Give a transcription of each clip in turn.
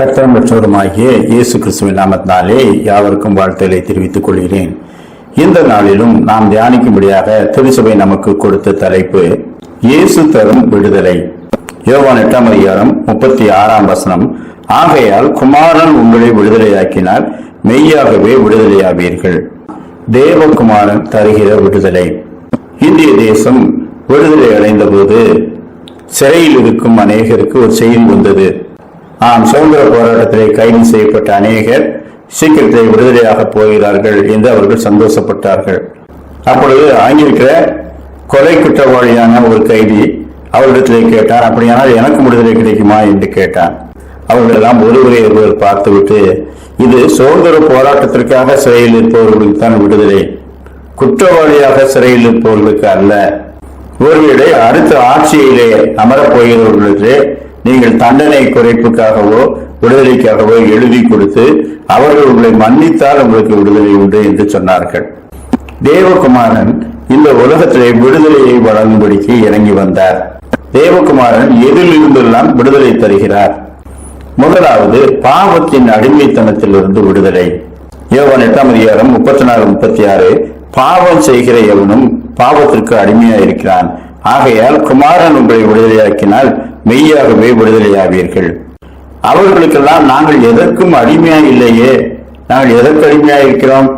கர்த்தர் மற்றவருமாகிய இயேசு கிறிஸ்துவின் நாமத்தினாலே யாவருக்கும் வாழ்த்துக்களை தெரிவித்துக் கொள்கிறேன். இந்த நாளிலும் நாம் தியானிக்கும்படியாக திருச்சபை நமக்கு கொடுத்த தலைப்பு இயேசு தரும் விடுதலை. யோவான் எட்டாம் அதிகாரம் முப்பத்தி ஆறாம் வசனம் ஆகையால் குமாரன் உங்களை விடுதலையாக்கினால் மெய்யாகவே விடுதலையாவீர்கள். தேவகுமாரன் தருகிற விடுதலை. இந்திய தேசம் விடுதலை அடைந்த போது சிறையில் இருக்கும் அநேகருக்கு ஒரு செய்தி வந்தது. ஆம் சுதந்திர போராட்டத்திலே கைது செய்யப்பட்ட அநேகர் சீக்கிரத்தில் விடுதலையாக போகிறார்கள் என்று அவர்கள் சந்தோஷப்பட்டார்கள். அப்பொழுது அங்கிருக்கிற கொலை குற்றவாளியான ஒரு கைதி அவர்களிடத்திலே கேட்டார் அப்படியானால் எனக்கு விடுதலை கிடைக்குமா? என்று கேட்டான். அவர்களெல்லாம் ஒருவரை ஒருவர் பார்த்துவிட்டு இது சுதந்திர போராட்டத்திற்காக சிறையில் இருப்பவர்களுக்கு தான் விடுதலை குற்றவாளியாக சிறையில் இருப்பவர்களுக்கு அல்ல. ஒருவேளை அடுத்த ஆட்சியிலே அமரப் போகிறவர்களுக்கு நீங்கள் தண்டனை குறைப்புக்காகவோ விடுதலைக்காகவோ எழுதி கொடுத்து அவர்கள் உங்களை மன்னித்தால் உங்களுக்கு விடுதலை உண்டு என்று சொன்னார்கள். தேவகுமாரன் இந்த உலகத்திலே விடுதலையை வழங்கும்படிக்கு இறங்கி வந்தார். தேவகுமாரன் எதில் இருந்தெல்லாம் விடுதலை தருகிறார். முதலாவது பாவத்தின் அடிமைத்தனத்திலிருந்து விடுதலை. யோவான் எட்டாம் அதிகாரம் முப்பத்தி நாலு முப்பத்தி ஆறு பாவம் செய்கிற எவனும் பாவத்திற்கு அடிமையா இருக்கிறான் ஆகையால் குமாரன் உங்களை விடுதலையாக்கினால் மெய்யாகவே விடுதலையாவீர்கள் அவர்களுக்கெல்லாம் நாங்கள் எதற்கும் அடிமையா இல்லையே. நாங்கள் எதற்கு அடிமையா இருக்கிறோம்?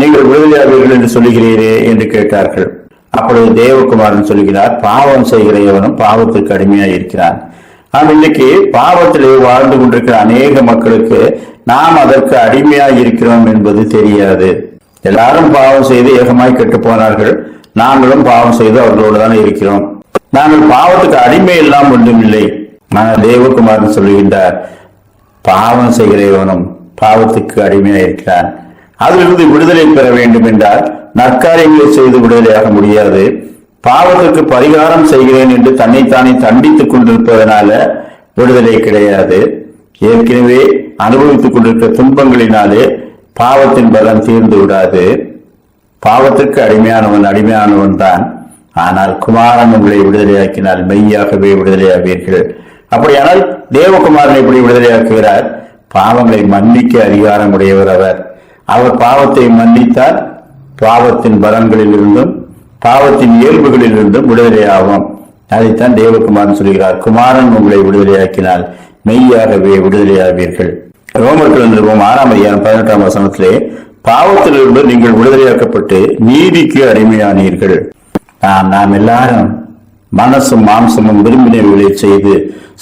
நீங்கள் விடுதலையாவீர்கள் என்று சொல்லுகிறீரே என்று கேட்டார்கள். அப்பொழுது தேவகுமாரன் சொல்கிறார் பாவம் செய்கிற எவனும் பாவத்திற்கு அடிமையா இருக்கிறான். ஆனால் இன்னைக்கு பாவத்திலே வாழ்ந்து கொண்டிருக்கிற அநேக மக்களுக்கு நாம் அதற்கு அடிமையா இருக்கிறோம் என்பது தெரியாது. எல்லாரும் பாவம் செய்து ஏகமாய் கெட்டு போனார்கள். நாங்களும் பாவம் செய்து அவர்களோடு தான் இருக்கிறோம். நாங்கள் பாவத்துக்கு அடிமை எல்லாம் ஒன்றுமில்லை. ஆனால் தேவகுமாரன் சொல்லுகின்றார் பாவம் செய்கிறவனும் பாவத்துக்கு அடிமையாக இருக்கிறான். அதிலிருந்து விடுதலை பெற வேண்டும் என்றால் நற்காரியங்களை செய்து விடுதலையாக முடியாது. பாவத்திற்கு பரிகாரம் செய்கிறேன் என்று தன்னைத்தானே தண்டித்துக் கொண்டிருப்பதனால விடுதலை கிடையாது. ஏற்கனவே அனுபவித்துக் கொண்டிருக்கிற துன்பங்களினாலே பாவத்தின் பலம் தீர்ந்து விடாது. பாவத்திற்கு அடிமையானவன் அடிமையானவன் தான் ஆனால் குமாரன் உங்களை விடுதலையாக்கினால் மெய்யாகவே விடுதலையாவீர்கள். அப்படியானால் தேவகுமாரன் எப்படி விடுதலையாக்குகிறார்? பாவங்களை மன்னிக்க அதிகாரம் உடையவர் அவர். அவர் பாவத்தை மன்னித்தால் பாவத்தின் பலன்களில் இருந்தும் பாவத்தின் இயல்புகளில் இருந்தும் விடுதலையாகும். அதைத்தான் தேவகுமாரன் சொல்கிறார். குமாரன் உங்களை விடுதலையாக்கினால் மெய்யாகவே விடுதலையாவீர்கள். ரோமர்கள் நிறுவம் ஆறாம் அதிகாரம் பதினெட்டாம் வசனத்திலே பாவத்திலிருந்து நீங்கள் விடுதலையாக்கப்பட்டு நீதிக்கு அடிமையானீர்கள். நாம் நாம் எல்லாரும் மனசும் மாம்சமும் விரும்பினவைகளை செய்து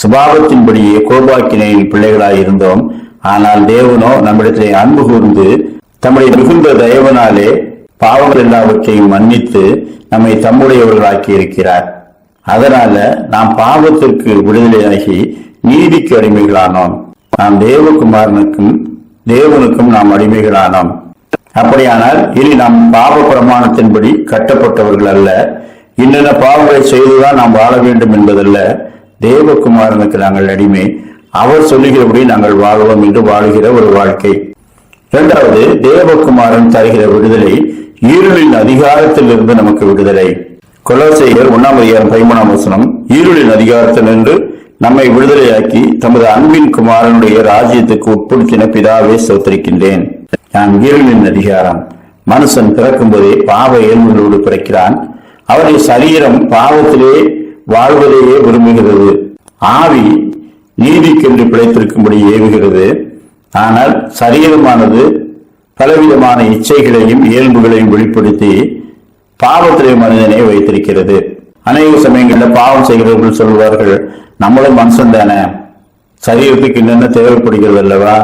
சுபாவத்தின்படியே கோபாக்கினையின் பிள்ளைகளாய் இருந்தோம். ஆனால் தேவனோ நம்மிடத்திலே அன்பு கூர்ந்து தம்முடைய மிகுந்த தயவனாலே பாவங்கள் எல்லாவற்றையும் மன்னித்து நம்மை தம்முடையவர்களாக்கி இருக்கிறார். அதனால நாம் பாவத்திற்கு விடுதலையாகி நீதிக்கு அடிமைகளானோம். நாம் தேவகுமாரனுக்கும் தேவனுக்கும் நாம் அடிமைகளானோம். அப்படியானால் இனி நாம் பாவ பிரமாணத்தின்படி கட்டப்பட்டவர்கள் அல்ல. இன்னென்ன பாவங்களை செய்துதான் நாம் வாழ வேண்டும் என்பதல்ல. தேவகுமாரனுக்கு நாங்கள் அடிமை. அவர் சொல்லுகிறபடி நாங்கள் வாழ்வோம் என்று வாழுகிற ஒரு வாழ்க்கை. இரண்டாவது தேவகுமாரன் தருகிற விடுதலை ஈருளின் அதிகாரத்தில் இருந்து நமக்கு விடுதலை. கொலோசையர் ஒன்னாம் அதிகாரம் பதிமூணாம் வசனம் ஈருளின் அதிகாரத்தில் நின்று நம்மை விடுதலையாக்கி தமது அன்பின் குமாரனுடைய ராஜ்யத்துக்கு உட்படுத்தின பிதாவே சோத்திருக்கின்றேன் நான் ஈருளின் அதிகாரம். மனுஷன் பிறக்கும்போதே பாவ இயல்புகளோடு பிறக்கிறான். அவருடைய சரீரம் பாவத்திலே வாழ்வதையே விரும்புகிறது. ஆவி நீதிக்கென்று பிழைத்திருக்கும்படி ஏவுகிறது. ஆனால் சரீரமானது பலவிதமான இச்சைகளையும் இயல்புகளையும் வெளிப்படுத்தி பாவத்திலே மனிதனை வைத்திருக்கிறது. அநேக சமயங்களில் பாவம் செய்கிறவர்கள் சொல்வார்கள் நம்மளும் மனுஷன் தானே சரீரத்துக்கு என்னென்ன தேவைப்படுகிறது அல்லவா?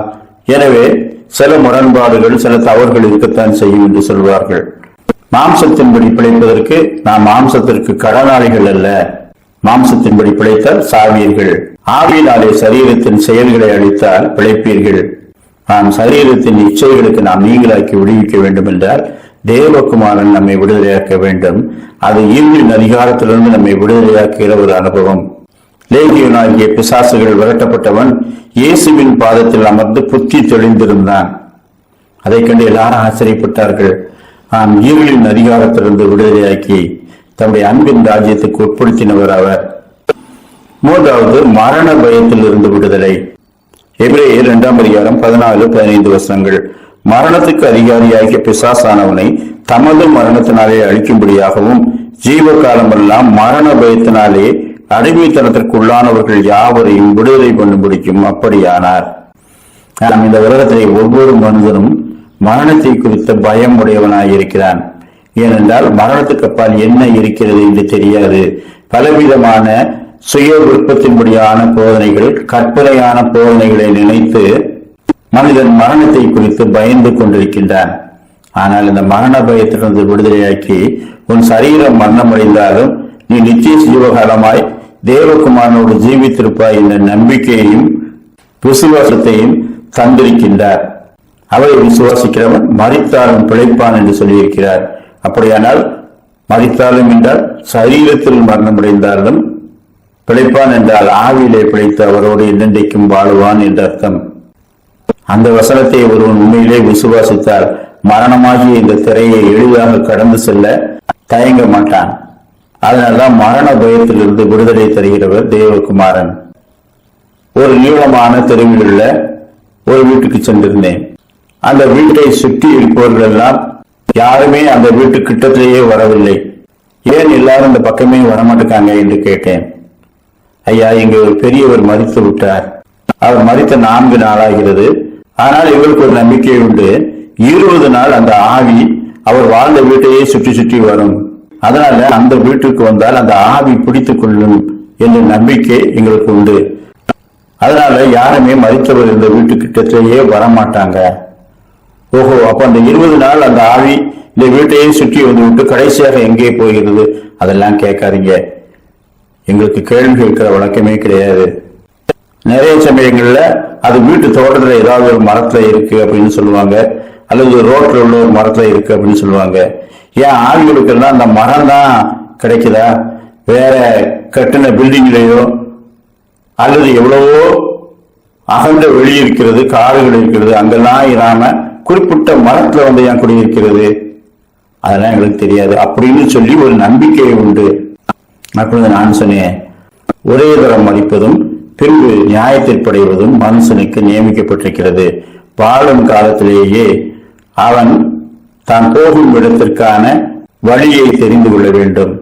எனவே சில முரண்பாடுகள் சில தவறுகள் இருக்கத்தான் செய்யும் என்று சொல்வார்கள். மாம்சத்தின்படி பிழைப்பதற்கு நாம் மாம்சத்திற்கு கடனாளிகள் அல்ல. மாம்சத்தின்படி பிழைத்தால் சாவீர்கள். ஆவியினாலே சரீரத்தின் செயல்களை அளித்தால் பிழைப்பீர்கள். நாம் சரீரத்தின் இச்சைகளுக்கு நாம் நீங்களாக்கி விடுவிக்க வேண்டும் என்றால் தேவகுமாரன் நம்மை விடுதலையாக்க வேண்டும். அது ஈவின் அதிகாரத்திலிருந்து நம்மை விடுதலையாக்குகிற ஒரு அனுபவம். லேகியனாகிய பிசாசுகள் விரட்டப்பட்டவன் இயேசுவின் பாதத்தில் அமர்ந்து புத்தி தெளிந்திருந்தான். அதை கண்டு எல்லாரும் ஆச்சரியப்பட்டார்கள். ஆம் ஈரலின் அதிகாரத்திலிருந்து விடுதலையாக்கி தம்முடைய அன்பின் ராஜ்யத்துக்கு உட்படுத்தினவர் அவர். மூன்றாவது மரண பயத்தில் இருந்து விடுதலை. எபிரேயர் இரண்டாம் அதிகாரம் பதினாலு பதினைந்து வசனங்கள். மரணத்துக்கு அதிகாரியாகிய பிசாசானவனை தமது மரணத்தினாலே அழிக்கும்படியாகவும் ஜீவ காலமெல்லாம் மரண பயத்தினாலே அடிமைத்தனத்திற்குள்ளானவர்கள் யாவரையும் விடுதலை பண்ணும்படிக்கும் அப்படியானார். நாம் இந்த உலகத்திலே ஒவ்வொரு மனிதனும் மரணத்தை குறித்த பயம் உடையவனாய் இருக்கிறான். ஏனென்றால் மரணத்துக்கு அப்பால் என்ன இருக்கிறது என்று தெரியாது. பலவிதமான சுய விருப்பத்தின்படியான போதனைகள் கற்பனையான போதனைகளை நினைத்து மனிதன் மரணத்தை குறித்து பயந்து கொண்டிருக்கின்றான். ஆனால் இந்த மரண பயத்திலிருந்து விடுதலையாக்கி உன் சரீரம் மரணமடைந்தாலும் நீ நித்திய ஜீவகாலமாய் தேவகுமாரனோடு ஜீவித்திருப்பாய் என்ற நம்பிக்கையையும் விசுவாசத்தையும் தந்திருக்கின்றார். அவரை விசுவாசிக்கிறவன் மறித்தாலும் பிழைப்பான் என்று சொல்லியிருக்கிறார். அப்படியானால் மறித்தாலும் என்றால் சரீரத்தில் மரணமடைந்தாலும் பிழைப்பான் என்றால் ஆவியிலே பிழைத்து அவரோடு என்னென்றைக்கும் வாழுவான் என்ற அர்த்தம். அந்த வசனத்தை ஒருவன் உண்மையிலே விசுவாசித்தால் மரணமாகிய இந்த திரையை எளிதாக கடந்து செல்ல தயங்க மாட்டான். அதனால்தான் மரண பயத்திலிருந்து விடுதலை தருகிறவர் தேவகுமாரன். ஒரு நீளமான தெருவில் உள்ள ஒரு வீட்டுக்கு சென்றிருந்தேன். அந்த வீட்டை சுற்றி இருப்பவர்கள் எல்லாம் யாருமே அந்த வீட்டு கிட்டத்திலேயே வரவில்லை. ஏன் எல்லாரும் இந்த பக்கமே வரமாட்டேக்காங்க என்று கேட்டேன். ஐயா இங்கே ஒரு பெரியவர் மறித்து விட்டார். அவர் மறித்த நான்கு நாளாகிறது. ஆனால் இவருக்கு ஒரு நம்பிக்கை உண்டு. இருபது நாள் அந்த ஆவி அவர் வாழ்ந்த வீட்டையே சுற்றி சுற்றி வரும். அதனால அந்த வீட்டுக்கு வந்தால் அந்த ஆவி பிடித்துக் கொள்ளும் என்ற நம்பிக்கை எங்களுக்கு உண்டு. அதனால யாருமே மறித்தவர் இந்த வீட்டு கிட்டத்திலேயே வரமாட்டாங்க. ஓஹோ அப்ப அந்த இருபது நாள் அந்த ஆவி இந்த வீட்டையே சுற்றி வந்து விட்டு கடைசியாக எங்கே போகிறது? அதெல்லாம் கேட்காதீங்க. எங்களுக்கு கேள்வி கேட்கிற வழக்கமே கிடையாது. நிறைய சமயங்கள்ல அது வீட்டு தோட்டத்துல ஏதாவது ஒரு மரத்துல இருக்கு அப்படின்னு சொல்லுவாங்க. அல்லது ரோட்ல உள்ள ஒரு மரத்துல இருக்கு அப்படின்னு சொல்லுவாங்க. ஏன் ஆண்களுக்கெல்லாம் அந்த மரம் தான் கிடைக்குதா வேற கட்டின பில்டிங்லேயோ அல்லது எவ்வளவோ அகன்ற வெளி இருக்கிறது காடுகள் இருக்கிறது அங்கெல்லாம் இராம குறிப்பிட்ட மரத்துல வந்து ஏன் குடியிருக்கிறது? அதெல்லாம் எங்களுக்கு தெரியாது. அப்படின்னு சொல்லி ஒரு நம்பிக்கை உண்டு. அப்பொழுது நான் சொன்னேன் ஒரே தரம் மதிப்பதும் பின்பு நியாயத்திற்படைவதும் மனுஷனுக்கு நியமிக்கப்பட்டிருக்கிறது. வாழும் காலத்திலேயே அவன் தான் போகும் இடத்திற்கான வழியை தெரிந்து கொள்ள வேண்டும்.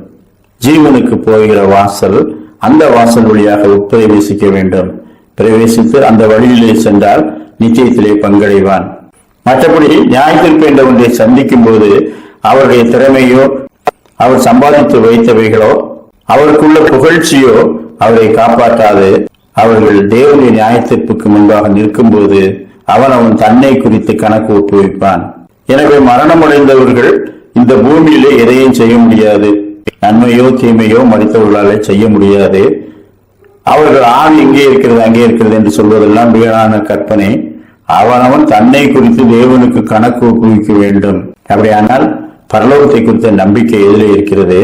ஜீவனுக்கு போகிற வாசல் அந்த வாசல் வழியாக உட்பிரவேசிக்க வேண்டும். பிரவேசித்து அந்த வழியிலே சென்றால் நிச்சயத்திலே பங்கடைவான். மற்றபடி நியாயத்திற்கு என்ற ஒன்றை சந்திக்கும் போது அவருடைய திறமையோ அவர் சம்பாதித்து வைத்தவைகளோ அவருக்குள்ள புகழ்ச்சியோ அவரை காப்பாற்றாது. அவர்கள் தேவனுடைய நியாயத்திற்கு முன்பாக நிற்கும்போது அவன் அவன் தன்னை குறித்து கணக்கு ஒப்புவிப்பான். எனவே மரணமடைந்தவர்கள் இந்த பூமியிலே எதையும் செய்ய முடியாது. நன்மையோ தீமையோ மறித்தவர்களாலே செய்ய முடியாது. அவர்கள் ஆண் இங்கே இருக்கிறது அங்கே இருக்கிறது என்று சொல்வதெல்லாம் வீணான கற்பனை. அவனவன் தன்னை குறித்து தேவனுக்கு கணக்கு குவிக்க வேண்டும். அப்படியானால் பரலோகத்தை குறித்த நம்பிக்கை எதிரே இருக்கிறது.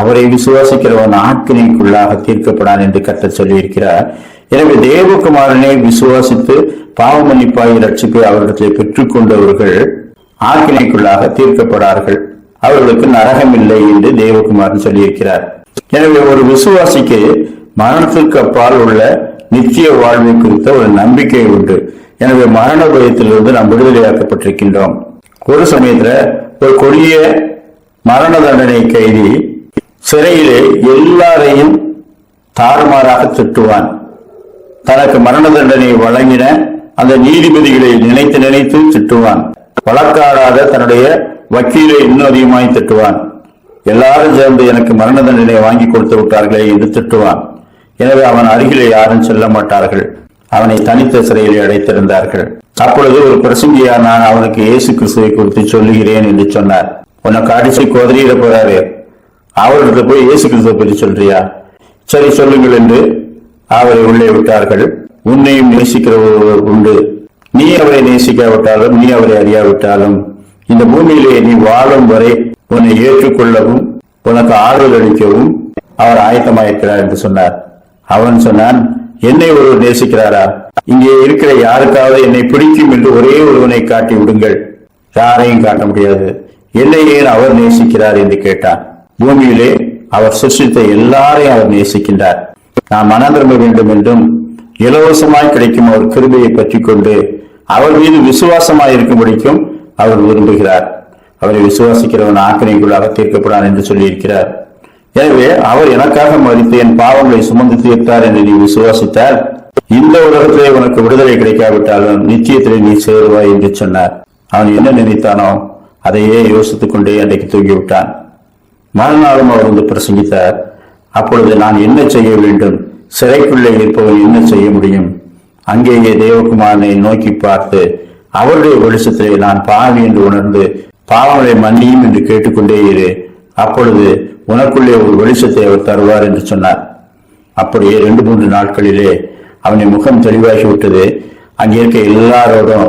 அவரை விசுவாசிக்கிறவன் ஆக்கினைக்குள்ளாக தீர்க்கப்படான் என்று கர்த்தர் சொல்லியிருக்கிறார். எனவே தேவகுமாரனை விசுவாசித்து பாவமன்னிப்பாய் ரட்சிப்பை அவர்களை பெற்றுக்கொண்டவர்கள் ஆக்கினைக்குள்ளாக தீர்க்கப்படார்கள் அவர்களுக்கு நரகம் இல்லை என்று தேவகுமாரன் சொல்லியிருக்கிறார். எனவே ஒரு விசுவாசிக்கு மரணத்திற்கு அப்பால் உள்ள நித்திய வாழ்வை குறித்த ஒரு நம்பிக்கை உண்டு. எனவே மரண பயத்திலிருந்து நாம் விடுதலையாக்கப்பட்டிருக்கின்றோம். ஒரு சமயத்துல ஒரு கொடிய மரண தண்டனை கைதி சிறையிலே எல்லாரையும் தாறுமாறாக திட்டுவான். தனக்கு மரண தண்டனை வழங்கின அந்த நீதிபதிகளை நினைத்து நினைத்து திட்டுவான். வழக்காடாத தன்னுடைய வக்கீலை இன்னும் அதிகமாய் திட்டுவான். எல்லாரும் சேர்ந்து எனக்கு மரண தண்டனை வாங்கி கொடுத்து விட்டார்களே என்று திட்டுவான். எனவே அவன் அருகிலே யாரும் செல்ல மாட்டார்கள். அவனை தனித்த சிறையில் அடைத்திருந்தார்கள். அப்பொழுது ஒரு பிரசங்கியார் நான் அவனுக்கு இயேசு கிறிஸ்துவை குறித்து சொல்லுகிறேன் என்று சொன்னார். உனக்கு அடிச்சு கொதறியிட போறாரு. அவர்கிட்ட போய் இயேசு கிறிஸ்துவை பற்றி சொல்றியா? சரி சொல்லுங்கள் என்று அவரை உள்ளே விட்டார்கள். உன்னையும் நேசிக்கிற ஒருவர் உண்டு. நீ அவரை நேசிக்காவிட்டாலும் நீ அவரை அறியாவிட்டாலும் இந்த பூமியிலே நீ வாழும் வரை உன்னை ஏற்றுக்கொள்ளவும் உனக்கு ஆறுதல் அளிக்கவும் அவர் ஆயத்தமாயிருக்கிறார் என்று சொன்னார். அவன் சொன்னான் என்னை ஒருவர் நேசிக்கிறாரா? இங்கே இருக்கிற யாருக்காவது என்னை பிடிக்கும் என்று ஒரே ஒருவனை காட்டி விடுங்கள். யாரையும் காட்ட முடியாது. என்னை ஏன் அவர் நேசிக்கிறார்? என்று கேட்டான். பூமியிலே அவர் சிருஷ்டித்த எல்லாரையும் அவர் நேசிக்கின்றார். நாம் மனம் திரும்ப வேண்டும் என்றும் இலவசமாய் கிடைக்கும் அவர் கிருபையை பற்றி கொண்டு அவர் மீது விசுவாசமாய் இருக்கும்படிக்கும் அவர் விரும்புகிறார். அவரை விசுவாசிக்கிறவன் ஆக்கினைக்குள்ளாக தீர்க்கப்படான் என்று சொல்லியிருக்கிறார். எனவே அவர் எனக்காக மறித்து என் பாவங்களை சுமந்து தீர்த்தார் என்று நீ விசுவாசித்தால் இந்த உலகத்திலே உனக்கு விடுதலை கிடைக்காவிட்டாலும் நிச்சயத்திலே நீ சேருவாய் என்று சொன்னார். அவன் என்ன நினைத்தானோ அதையே யோசித்துக் கொண்டே அன்றைக்கு தூங்கிவிட்டான். மறுநாளும் அவர் வந்து பிரசங்கித்தார். அப்பொழுது நான் என்ன செய்ய வேண்டும்? சிறைக்குள்ளே இருப்பவன் என்ன செய்ய முடியும்? அங்கேயே தேவகுமாரனை நோக்கி பார்த்து அவருடைய வெளிச்சத்திலே நான் பாவி என்று உணர்ந்து பாவங்களை மன்னியும் என்று கேட்டுக்கொண்டே இரு. அப்பொழுது உனக்குள்ளே ஒரு வெளிச்சத்தை அவர் தருவார் என்று சொன்னார். அப்படியே ரெண்டு மூன்று நாட்களிலே அவனை முகம் தெளிவாகி விட்டது. அங்கே இருக்க எல்லாரோடும்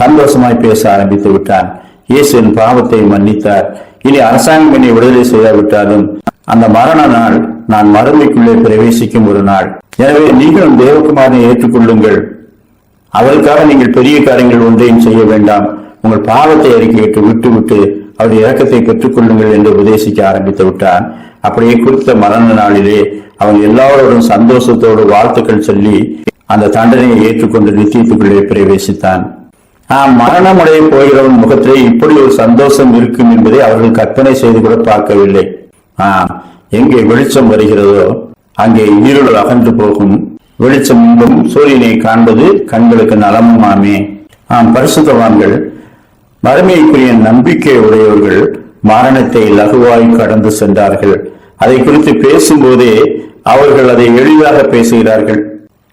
சந்தோஷமாய் பேச ஆரம்பித்து விட்டான். இயேசு என் பாவத்தை மன்னித்தார். இனி அரசாங்கம் என்னை விடுதலை செய்யாவிட்டாலும் அந்த மரண நாள் நான் மறுமைக்குள்ளே பிரவேசிக்கும் ஒரு நாள். எனவே நீங்களும் தேவகுமாரனை ஏற்றுக்கொள்ளுங்கள். அவருக்காக நீங்கள் பெரிய காரியங்கள் ஒன்றையும் செய்ய வேண்டாம். உங்கள் பாவத்தை அறிக்கையிட்டு விட்டு விட்டு அவருடைய இறக்கத்தை பெற்றுக்கொள்ளுங்கள் என்று உபதேசிக்க ஆரம்பித்து விட்டான் அப்படியே குறித்த மரண நாளிலே அவன் எல்லாரோடும் சந்தோஷத்தோடு வாழ்த்துக்கள் சொல்லி அந்த தண்டனையை ஏற்றுக்கொண்டு நித்தியத்துக்குள்ளே பிரவேசித்தான். ஆம் மரணமடைய போகிறவன் முகத்திலே இப்படி ஒரு சந்தோஷம் இருக்கும் என்பதை அவர்கள் கற்பனை செய்து கூட பார்க்கவில்லை. ஆ எங்கே வெளிச்சம் வருகிறதோ அங்கே இருள் அகன்று போகும். வெளிச்சம் உண்டும் சூரியனை காண்பது கண்களுக்கு நலமுமாமே. ஆம் பரிசுத்தவான்கள் மறுமையைக்குரிய நம்பிக்கை உடையவர்கள் மரணத்தை லகுவாய் கடந்து சென்றார்கள். அதை குறித்து பேசும்போதே அவர்கள் அதை எளிதாக பேசுகிறார்கள்.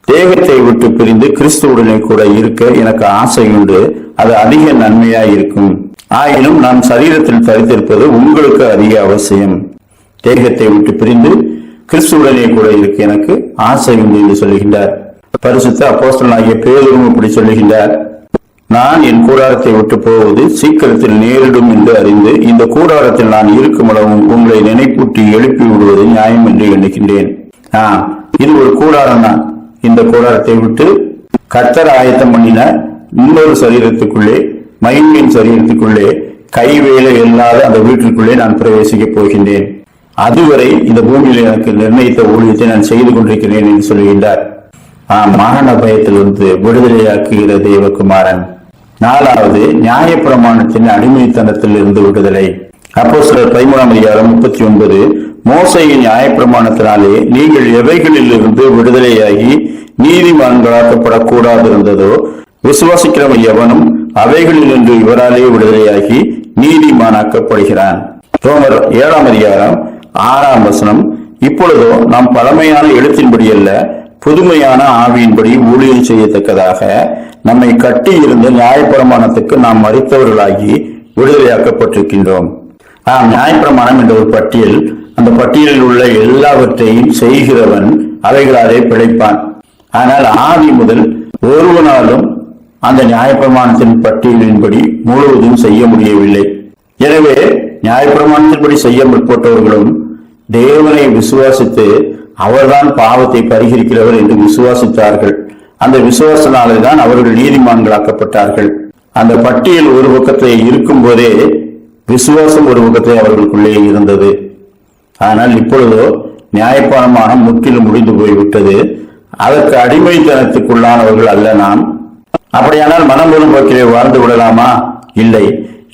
தேகத்தை விட்டு பிரிந்து கிறிஸ்துவுடனே கூட இருக்க எனக்கு ஆசை உண்டு அது அதிக நன்மையாய் இருக்கும் ஆயினும் நான் சரீரத்தில் தரித்திருப்பது உங்களுக்கு அதிக அவசியம். தேகத்தை விட்டு பிரிந்து கிறிஸ்துவுடனே கூட இருக்கு எனக்கு ஆசை உண்டு என்று சொல்லுகின்றார். பரிசுத்த அப்போஸ்தலனாகிய பேரும் இப்படி சொல்லுகின்றார். நான் என் கூடாரத்தை விட்டு போவது சீக்கிரத்தில் நேரிடும் என்று அறிந்து இந்த கூடாரத்தில் நான் இருக்கும் அளவும் உங்களை நினைப்பூட்டி எழுப்பி விடுவது நியாயம் என்று எண்ணுகின்றேன். ஆ இது ஒரு கூடாரம் தான். இந்த கூடாரத்தை விட்டு கத்தர் ஆயத்தம் பண்ணின இன்னொரு சரீரத்துக்குள்ளே மயிலின் சரீரத்துக்குள்ளே கைவேலை இல்லாத அந்த வீட்டிற்குள்ளே நான் பிரவேசிக்கப் போகின்றேன். அதுவரை இந்த பூமியில் எனக்கு நிர்ணயித்த ஊழியத்தை நான் செய்து கொண்டிருக்கிறேன் என்று சொல்லுகின்றார். ஆம் மரண பயத்திலிருந்து விடுதலையாக்குகிற தேவகுமாரன். நாலாவது நியாயப்பிரமாணத்தின் அடிமைத்தனத்தில் இருந்து விடுதலை. அப்போ சிலர் பதிமூணாம் அதிகாரம் முப்பத்தி ஒன்பது மோசையின் நியாயப்பிரமாணத்தினாலே நீங்கள் எவைகளில் இருந்து விடுதலையாகி நீதிமான்களாக்கப்படக்கூடாது இருந்ததோ விசுவாசிக்கிறவன் எவனும் அவைகளில் நின்று இவராலே விடுதலையாகி நீதிமானாக்கப்படுகிறான். ரோமர் ஏழாம் அதிகாரம் ஆறாம் வசனம் இப்பொழுதோ நாம் பழமையான எழுத்தின்படி அல்ல புதுமையான ஆவியின்படி ஊழியம் செய்யத்தக்கதாக நம்மை கட்டி இருந்த நியாயப்பிரமாணத்துக்கு நாம் மறித்தவர்களாகி விடுதலையாக்கப்பட்டிருக்கின்றோம். ஆம் நியாயப்பிரமாணம் என்ற ஒரு பட்டியல் அந்த பட்டியலில் உள்ள எல்லாவற்றையும் செய்கிறவன் அவைகளாலே பிழைப்பான். ஆனால் ஆதி முதல் ஒருவனாலும் அந்த நியாயப்பிரமாணத்தின் பட்டியலின்படி முழுவதும் செய்ய முடியவில்லை. எனவே நியாயப்பிரமாணத்தின்படி செய்ய முற்பட்டவர்களும் தேவனை விசுவாசித்து அவர்தான் பாவத்தை பரிகரிக்கிறவர் என்று விசுவாசித்தார்கள். அந்த விசுவாசனாலே தான் அவர்கள் நீதிமான்களாக்கப்பட்டார்கள். அந்த பட்டியல் ஒரு பக்கத்தை இருக்கும் போதே விசுவாசம் ஒரு பக்கத்தை அவர்களுக்குள்ளே இருந்தது. ஆனால் இப்பொழுதோ நியாயப்பிரமாணம் முற்றிலும் முடிந்து போய்விட்டது. அதற்கு அடிமைத்தனத்துக்குள்ளானவர்கள் அல்ல நாம். அப்படியானால் மனம் ஒரு போக்கிலே வாழ்ந்து விடலாமா? இல்லை.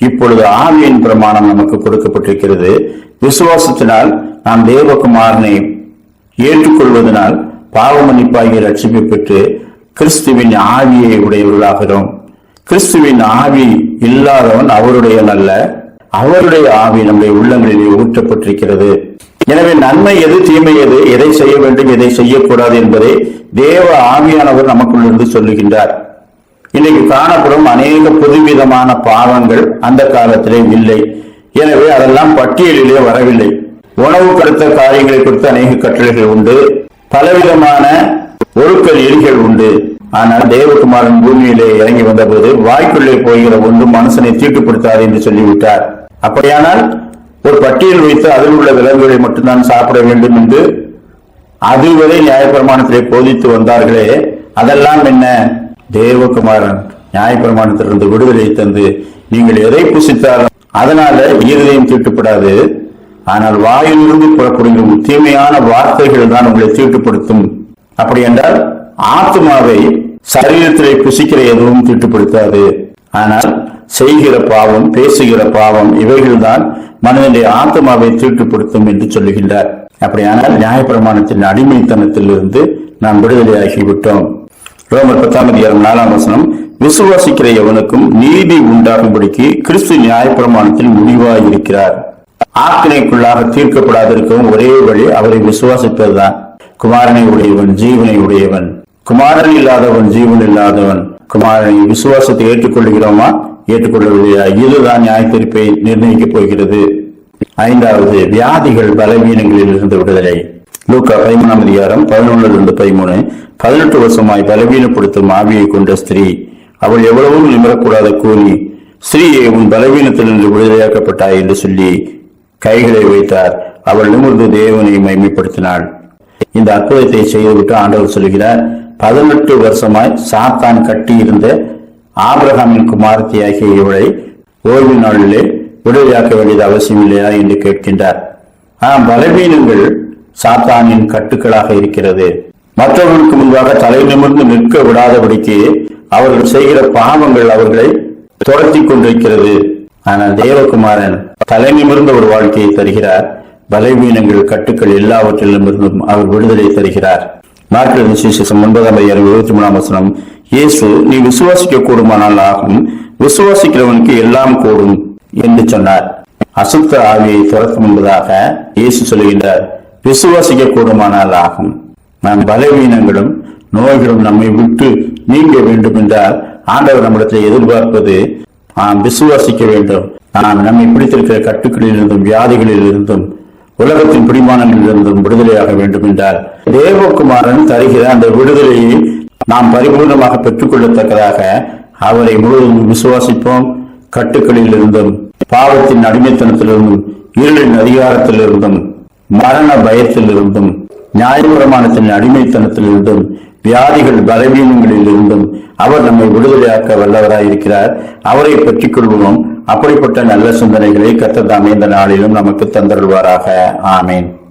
இப்பொழுது ஆவியின் பிரமாணம் நமக்கு கொடுக்கப்பட்டிருக்கிறது. விசுவாசத்தினால் நாம் தேவகுமாரனை ஏற்றுக்கொள்வதனால் பாவ மன்னிப்பாகிய ரட்சிப்பை பெற்று கிறிஸ்துவின் ஆவியை உடையவர்களாகிறோம். கிறிஸ்துவின் ஆவி இல்லாதவன் அவருடைய நல்ல அவருடைய ஆவி நம்முடைய உள்ளங்களிலே ஊற்றப்பட்டிருக்கிறது. எனவே நன்மை எது தீமை எது எதை செய்ய வேண்டும் எதை செய்யக்கூடாது என்பதை தேவ ஆவியானவர் நமக்குள்ளிருந்து சொல்லுகின்றார். இன்னைக்கு காணப்படும் அநேக புதுவிதமான பாவங்கள் அந்த காலத்திலே இல்லை. எனவே அதெல்லாம் பட்டியலிலே வரவில்லை. உணவு கொடுத்த காரியங்களை குறித்து அநேக கட்டளைகள் உண்டு. பலவிதமான பொருட்கள் எரிகள் உண்டு. ஆனால் தேவகுமாரன் பூமியிலே இறங்கி வந்தபோது வாய்க்குள்ளே போகிற ஒன்று மனுஷனை தீட்டுப்படுத்தாது என்று சொல்லிவிட்டார். அப்படியானால் ஒரு பட்டியல் வைத்து அதில் உள்ள விலங்குகளை மட்டும்தான் சாப்பிட வேண்டும் என்று அதுவரை நியாயப்பிரமாணத்திலே போதித்து வந்தார்களே. அதெல்லாம் என்ன? தேவகுமாரன் நியாயப்பிரமாணத்திலிருந்து விடுதலை தந்து நீங்கள் எதை புசித்தாலும் அதனால இருதயம் தீட்டுப்படாது. ஆனால் வாயிலிருந்து புறப்படுகிற தீமையான வார்த்தைகள் தான் உங்களை தீட்டுப்படுத்தும். அப்படி என்றால் ஆத்மாவை சரீரத்திலே புசிக்கிற எதுவும் தீட்டுப்படுத்தாது. ஆனால் செய்கிற பாவம் பேசுகிற பாவம் இவைகள்தான் மனிதனுடைய ஆத்மாவை தீட்டுப்படுத்தும் என்று சொல்லுகின்றார். அப்படியானால் நியாயப்பிரமாணத்தின் அடிமைத்தனத்தில் இருந்து நாம் விடுதலையாகிவிட்டோம். ரோமர் பத்தாம் அதிகாரம் நாலாம் வசனம் விசுவாசிக்கிற எவனுக்கும் நீதி உண்டாகும்படிக்கு கிறிஸ்து நியாயப்பிரமாணத்தில் முடிவாயிருக்கிறார். ஆக்கினைக்குள்ளாக தீர்க்கப்படாதிருக்கவும் ஒரே வழி அவரை விசுவாசிப்பதுதான். குமாரனை உடையவன் ஜீவனை உடையவன். குமாரன் இல்லாதவன் ஜீவன் இல்லாதவன். குமாரனை விசுவாசத்தை ஏற்றுக்கொள்கிறோமா ஏற்றுக்கொள்ளவில்லையா? இதுதான் நியாயத்தீர்ப்பை நிர்ணயிக்கப் போகிறது. ஐந்தாவது வியாதிகள் பலவீனங்களில் இருந்து விடுதலை. லூக்கா பதிமூணாம் அதிகாரம் பதினொன்னுலிருந்து பதிமூணு. பதினெட்டு வருஷமாய் பலவீனப்படுத்தும் ஆவியை கொண்ட ஸ்திரீ அவள் எவ்வளவும் நிமிரக்கூடாத கூலி ஸ்ரீயை உன் பலவீனத்திலிருந்து விடுதலையாக்கப்பட்டாய் என்று சொல்லி கைகளை வைத்தார். அவள் நிமிர்ந்து தேவனை மைமைப்படுத்தினாள் இந்த அற்புதத்தை செய்துவிட்டு ஆண்டவர் சொல்கிறார் பதினெட்டு வருஷமாய் சாத்தான் கட்டியிருந்த ஆபிரகாமின் குமாரத்தியாகிய இவளை ஓய்வு நாளிலே விடுதலையாக்க வேண்டியது அவசியம் இல்லையா என்று கேட்கின்றார். ஆம் பலவீனங்கள் சாத்தானின் கட்டுக்களாக இருக்கிறது. மற்றவர்களுக்கு முன்பாக தலை நிமிர்ந்து நிற்க விடாதபடிக்கு அவர்கள் செய்கிற பாவங்கள் அவர்களை துரத்தி கொண்டிருக்கிறது. ஆனால் தேவகுமாரன் தலை நிமிர்ந்த ஒரு வாழ்க்கையை தருகிறார். பலவீனங்கள் கட்டுக்கள் எல்லாவற்றிலும் இருந்தும் அவர் விடுதலை தருகிறார். மார்க்கெட் விசேஷம் ஒன்பதாம் ஐயாயிரம் இருபத்தி மூணாம் வசனம் இயேசு நீ விசுவாசிக்க கூடுமானால் ஆகும் விசுவாசிக்கிறவனுக்கு எல்லாம் கூடும் என்று சொன்னார். அசுத்த ஆவியை துரத்தும் என்பதாக இயேசு சொல்லுகின்றார். விசுவாசிக்க கூடுமானால் ஆகும். நாம் பலவீனங்களும் நோய்களும் நம்மை விட்டு நீங்க வேண்டும் என்றால் ஆண்டவர் நம்மிடத்தில் எதிர்பார்ப்பது நாம் விசுவாசிக்க வேண்டும். நாம் நம்மை பிடித்திருக்கிற கட்டுக்களில் இருந்தும் வியாதிகளில் இருந்தும் உலகத்தின் பிடிமானங்களில் இருந்தும் விடுதலையாக வேண்டும் என்றால் தேவகுமாரன் தருகிற அந்த விடுதலையை நாம் பரிபூர்ணமாக பெற்றுக்கொள்ளத்தக்கதாக அவரை முழுவதும் விசுவாசிப்போம். கட்டுக்களில் இருந்தும் பாவத்தின் அடிமைத்தனத்திலிருந்தும் இருளின் அதிகாரத்திலிருந்தும் மரண பயத்திலிருந்தும் நியாயப்பிரமாணத்தின் அடிமைத்தனத்திலிருந்தும் வியாதிகள் பலவீனங்களில் இருந்தும் அவர் நம்மை விடுதலையாக்க வல்லவராயிருக்கிறார். அவரை பற்றிக் கொள்வோம். அப்படிப்பட்ட நல்ல சிந்தனைகளை கத்ததாமே இந்த நாளிலும் நமக்கு தந்தருள்வாராக. ஆமேன்.